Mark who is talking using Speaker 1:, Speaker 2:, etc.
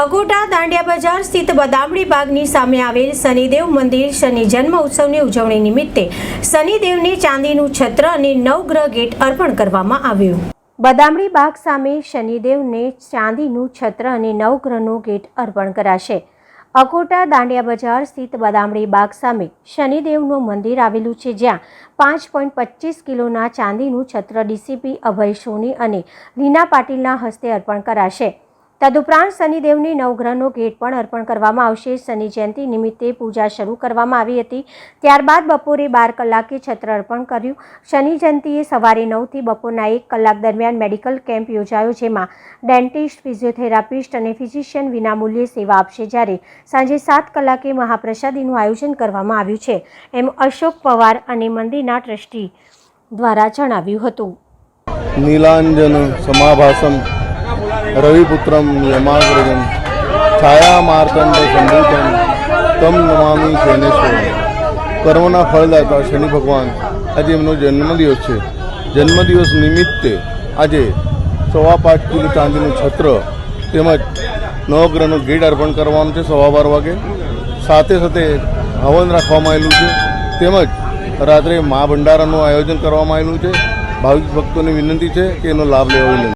Speaker 1: અગોટા દાંડિયા બજાર સ્થિત બદામડી બાગની સામે આવેલ શનિદેવ મંદિર શનિ જન્મ ઉત્સવની ઉજવણી નિમિત્તે શનિદેવને ચાંદીનું છત્ર અને નવગ્રહ ગેટ અર્પણ કરવામાં આવ્યું. બદામડી બાગ સામે શનિદેવને ચાંદીનું છત્ર અને નવગ્રહનું ગેટ અર્પણ કરાશે. અકોટા દાંડિયા બજાર સ્થિત બદામડી બાગ સામે શનિદેવનું મંદિર આવેલું છે જ્યાં પાંચ પોઈન્ટ પચીસ કિલોના ચાંદીનું છત્ર ડીસીપી અભય સોની અને લીના પાટીલના હસ્તે અર્પણ કરાશે. તદુપરાંત શનિદેવની નવગ્રહનો ગેટ પણ અર્પણ કરવામાં આવશે. શનિ જયંતિ નિમિત્તે પૂજા શરૂ કરવામાં આવી હતી. ત્યારબાદ બપોરે બાર કલાકે છત્ર અર્પણ કર્યું. શનિ જયંતિએ સવારે નવથી બપોરના એક કલાક દરમિયાન મેડિકલ કેમ્પ યોજાયો, જેમાં ડેન્ટિસ્ટ, ફિઝિયોથેરાપિસ્ટ અને ફિઝિશિયન વિનામૂલ્યે સેવા આપશે. જ્યારે સાંજે સાત કલાકે મહાપ્રસાદીનું આયોજન કરવામાં આવ્યું છે. એમ અશોક પવાર અને મંદિરના ટ્રસ્ટી દ્વારા જણાવ્યું હતું.
Speaker 2: નીલાંજન સમાભાસમ રવિપુત્રમ યમાગ્રજમ છાયા માર્કંડ સંભૂતમ તમ નમામી શૈનેશ્વર કર્મના ફળદાતા શનિ ભગવાન, આજે એમનો જન્મદિવસ છે. જન્મદિવસ નિમિત્તે આજે સવા પાંચ કિલો ચાંદીનું છત્ર તેમજ નવગ્રહનું ગેટ અર્પણ કરવાનું છે સવા બાર વાગે. સાથે સાથે હવન રાખવામાં આવેલું છે. તેમજ રાત્રે મા ભંડારાનું આયોજન કરવામાં આવેલું છે. ભાવિક ભક્તોની વિનંતી છે કે એનો લાભ લેવો વિનંતી.